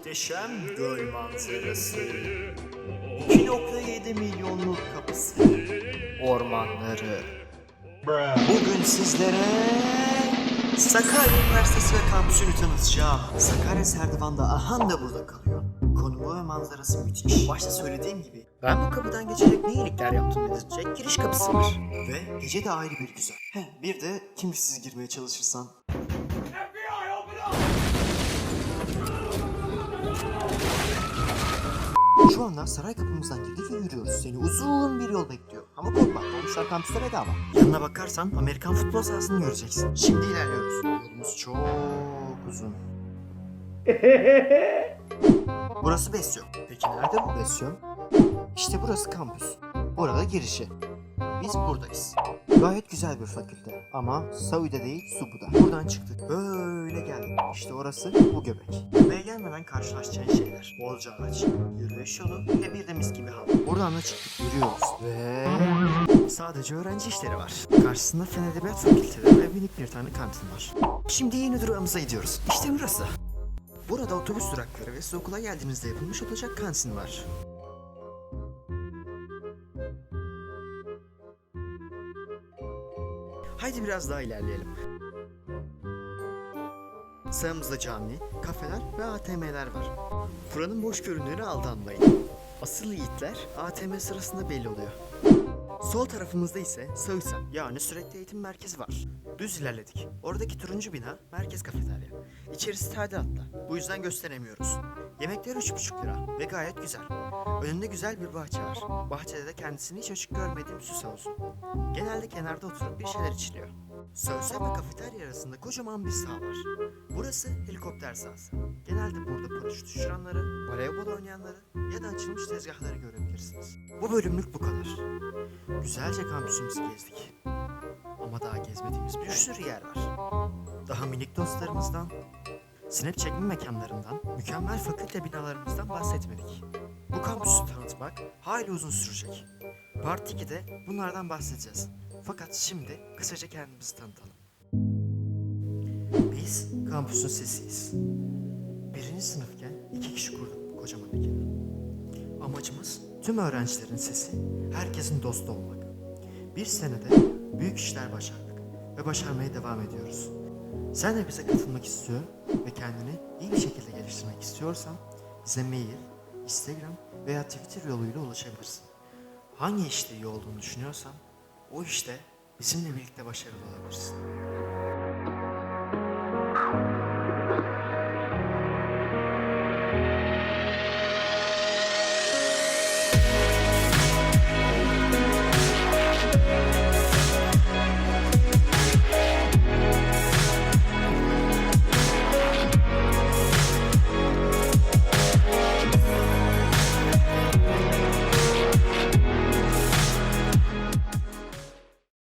Muhteşem göl manzarası. 2.7 milyonluk kapısı. Ormanları. Bugün sizlere Sakarya Üniversitesi ve kampüsünü tanıtacağım. Sakarya Serdivan'da Ahan da burada kalıyor. Konumu ve manzarası müthiş. Başta söylediğim gibi ben bu kapıdan geçerek ne iyilikler yaptım dedirtecek giriş kapısı var. Ve gece de ayrı bir güzel. Heh, bir de kimsiz girmeye çalışırsan. Şu anda saray kapımızdan girdik ve yürüyoruz. Seni uzun bir yol bekliyor. Ama korkma, dolmuşlar kampüste bedava. Yanına bakarsan Amerikan futbol sahasını göreceksin. Şimdi ilerliyoruz. Yolumuz çok uzun. Burası Besyon. Peki nerede bu Besyon? İşte burası kampüs. Burada girişi. Biz buradayız. Gayet güzel bir fakülte. Ama Saudi'de değil Subu'da. Buradan çıktık. Böyle geldik. İşte orası bu göbek. Buraya gelmeden karşılaşacağın şeyler. Bolca ağaç, yürüyüş yolu ve bir de mis gibi hava. Buradan da çıktık yürüyoruz. Ve sadece öğrenci işleri var. Karşısında Fen Edebiyat Fakülteleri ve minik bir tane kantin var. Şimdi yeni durağımıza gidiyoruz. İşte burası. Burada otobüs durakları ve siz okula geldiğinizde yapılmış olacak kantin var. Haydi biraz daha ilerleyelim. Sağımızda cami, kafeler ve ATM'ler var. Buranın boş göründüğüne aldanmayın. Asıl yiğitler ATM sırasında belli oluyor. Sol tarafımızda ise Sağısa yani sürekli eğitim merkezi var. Düz ilerledik. Oradaki turuncu bina merkez kafeterya. İçerisi tadilatta. Bu yüzden gösteremiyoruz. Yemekler 3,5 lira ve gayet güzel. Önünde güzel bir bahçe var. Bahçede de kendisini hiç açık görmediğim süs havuzu. Genelde kenarda oturup bir şeyler içiliyor. Sözler ve kafeterya arasında kocaman bir saha var. Burası helikopter sahası. Genelde burada paraşüt uçuranları, voleybol oynayanları ya da açılmış tezgahları görebilirsiniz. Bu bölümlük bu kadar. Güzelce kampüsümüzü gezdik. Ama daha gezmediğimiz bir sürü yer var. Daha minik dostlarımızdan, sinep çekme mekanlarından, mükemmel fakülte binalarımızdan bahsetmedik. Bu kampüsü tanıtmak hayli uzun sürecek. Part 2'de bunlardan bahsedeceğiz. Fakat şimdi kısaca kendimizi tanıtalım. Biz kampüsün sesiyiz. Birinci sınıfken iki kişi kurduk bu kocaman ekibi. Amacımız tüm öğrencilerin sesi, herkesin dostu olmak. Bir senede büyük işler başardık ve başarmaya devam ediyoruz. Sen de bize katılmak istiyor ve kendini iyi bir şekilde geliştirmek istiyorsan bize mail, Instagram veya Twitter yoluyla ulaşabilirsin. Hangi işte iyi olduğunu düşünüyorsan o işte bizimle birlikte başarılı olabilirsin.